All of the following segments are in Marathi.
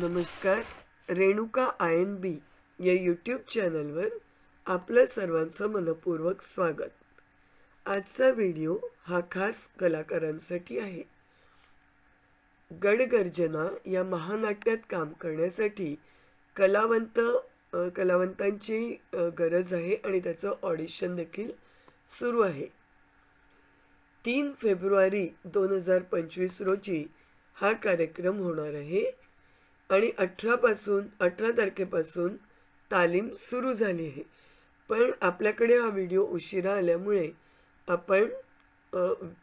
नमस्कार रेणुका आय एन बी या यूट्यूब चॅनलवर आपलं सर्वांचं मनपूर्वक स्वागत. आजचा व्हिडिओ हा खास कलाकारांसाठी आहे. गडगर्जना या महानाट्यात काम करण्यासाठी कलावंत कलावंतांची गरज आहे आणि त्याचं ऑडिशन देखील सुरू आहे. तीन फेब्रुवारी दोन हजार पंचवीस रोजी हा कार्यक्रम होणार आहे. आणि अठरापासून अठरा तारखेपासून तालीम सुरू झाली आहे. पण आपल्याकडे हा व्हिडिओ उशिरा आल्यामुळे आपण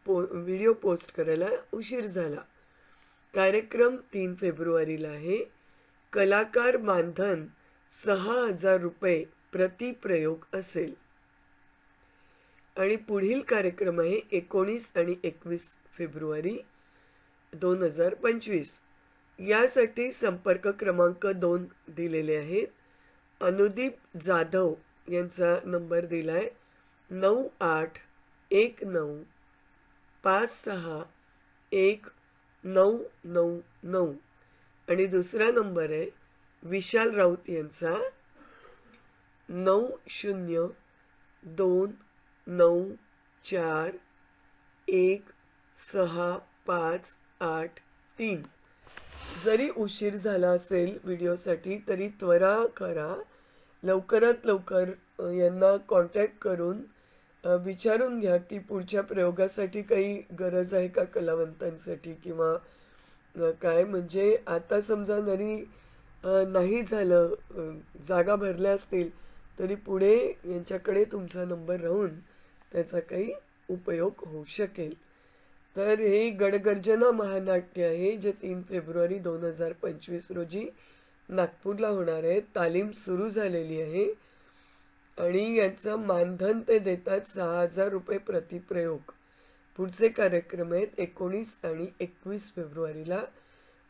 पो व्हिडिओ पोस्ट करायला उशीर झाला. कार्यक्रम तीन फेब्रुवारीला आहे. कलाकार मानधन सहा हजार रुपये प्रति प्रयोग असेल. आणि पुढील कार्यक्रम आहे एकोणीस आणि एकवीस फेब्रुवारी दोन हजार पंचवीस. यासाठी संपर्क क्रमांक दोन दिलेले आहेत अनुदीप जाधव यांचा नंबर दिला आहे नऊ आठ एक नऊ पाच सहा एक नऊ नऊ नऊ. आणि दुसरा नंबर आहे विशाल राऊत यांचा. नऊ शून्य दोन नऊ चार एक सहा पाच आठ तीन. जरी उशीर झाला असेल व्हिडिओसाठी तरी त्वरा करा. लवकरात लवकर यांना कॉन्टॅक्ट करून विचारून घ्या की पुढच्या प्रयोगासाठी काही गरज आहे का कलावंतांसाठी किंवा काय? म्हणजे आता समजा जरी नाही झालं जागा भरल्या असतील तरी पुढे यांच्याकडे तुमचा नंबर राहून त्याचा काही उपयोग होऊ शकेल. तर हे गडगर्जना महानाट्य आहे जे तीन फेब्रुवारी दोन हजार पंचवीस रोजी नागपूरला होणार आहे. तालीम सुरू झालेली आहे आणि याचं मानधन ते देतात सहा हजार रुपये प्रतिप्रयोग. पुढचे कार्यक्रम आहेत एकोणीस आणि एकवीस फेब्रुवारीला.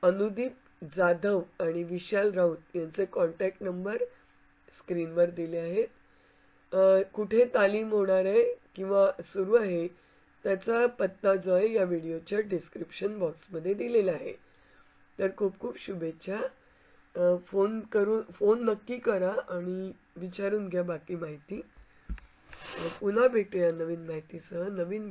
अनुदीप जाधव आणि विशाल राऊत यांचे कॉन्टॅक्ट नंबर स्क्रीनवर दिले आहेत. कुठे तालीम होणार आहे किंवा सुरू आहे त्याचा पत्ता जो आहे या व्हिडिओच्या डिस्क्रिप्शन बॉक्समध्ये दिलेला आहे. तर खूप खूप शुभेच्छा. फोन करून फोन नक्की करा आणि विचारून घ्या बाकी माहिती. पुन्हा भेटूया नवीन माहितीसह नवीन